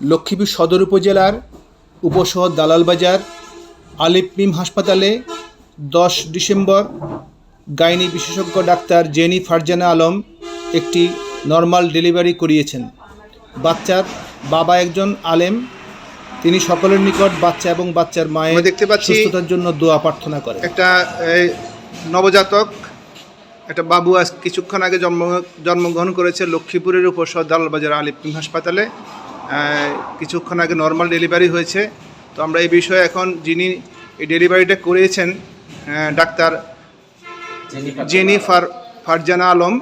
লক্ষ্মীপুর সদর উপজেলার উপশহর দালালবাজার আলিফ মিম হাসপাতালে দশ ডিসেম্বর গাইনি বিশেষজ্ঞ ডাক্তার জেনি ফারজানা আলম একটি নর্মাল ডেলিভারি করিয়েছেন। বাচ্চার বাবা একজন আলেম তিনি সকলের নিকট বাচ্চা এবং বাচ্চার মায়ের দেখতে পাচ্ছি- সুস্থতার জন্য দোয়া প্রার্থনা করে একটা নবজাতক একটা বাবু আজ কিছুক্ষণ আগে জন্ম জন্মগ্রহণ করেছে লক্ষ্মীপুরের উপর দালালবাজার আলিপিম হাসপাতালে। আহ, কিছুক্ষণ আগে নর্মাল ডেলিভারি হয়েছে। তো আমরা এই বিষয়ে এখন যিনি এই ডেলিভারিটা করিয়েছেন ডাক্তার ডাক্তার জেনিফার ফারজানা আলম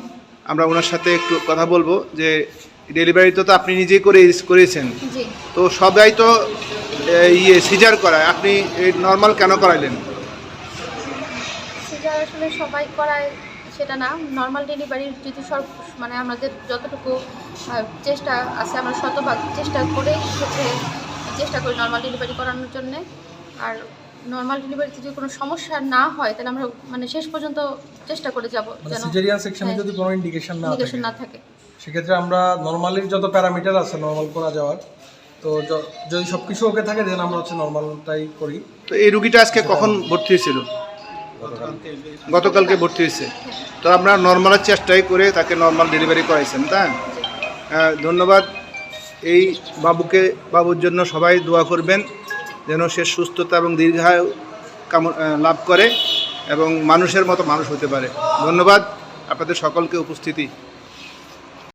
আমরা ওনার সাথে একটু কথা বলব যে ডেলিভারি তো তো আপনি নিজেই করে করেছেন তো সবাই তো ইয়ে সিজার করায়। আপনি নর্মাল কেন করাইলেন? সেটা আসলে সবাই করায়। সেটা না নর্মাল ডেলিভারির যদি সব মানে আমাদের যতটুকু চেষ্টা আছে আমরা শতভাগ চেষ্টা করেই হচ্ছে চেষ্টা করি নর্মাল ডেলিভারি করানোর জন্যে। আর নর্মাল ডেলিভারিতে যদি কোনো সমস্যা না হয় তাহলে আমরা মানে শেষ পর্যন্ত চেষ্টা করে যাব যেন সিজারিয়ান সেকশনে হ্যাঁ, যদি কোনো ইন্ডিকেশন না থাকে। না থাকে। সেক্ষেত্রে আমরা নর্মালির যত প্যারামিটার আছে নর্মাল করা যাওয়ার তো যদি সব কিছু ওকে থাকে দেন আমরা হচ্ছে নর্মালটাই করি। তো এই রুগীটা আজকে কখন ভর্তি হয়েছিল? গতকালকে ভর্তি হয়েছে। তো আপনারা নর্মালের চেষ্টাই করে তাকে নর্মাল ডেলিভারি করাইছেন তাই? আহ, ধন্যবাদ। এই বাবুকে বাবুর জন্য সবাই দোয়া করবেন যেন সে সুস্থতা এবং দীর্ঘায়ু কাম লাভ করে এবং মানুষের মতো মানুষ হতে পারে। ধন্যবাদ। আপনাদের সকলকে উপস্থিতি।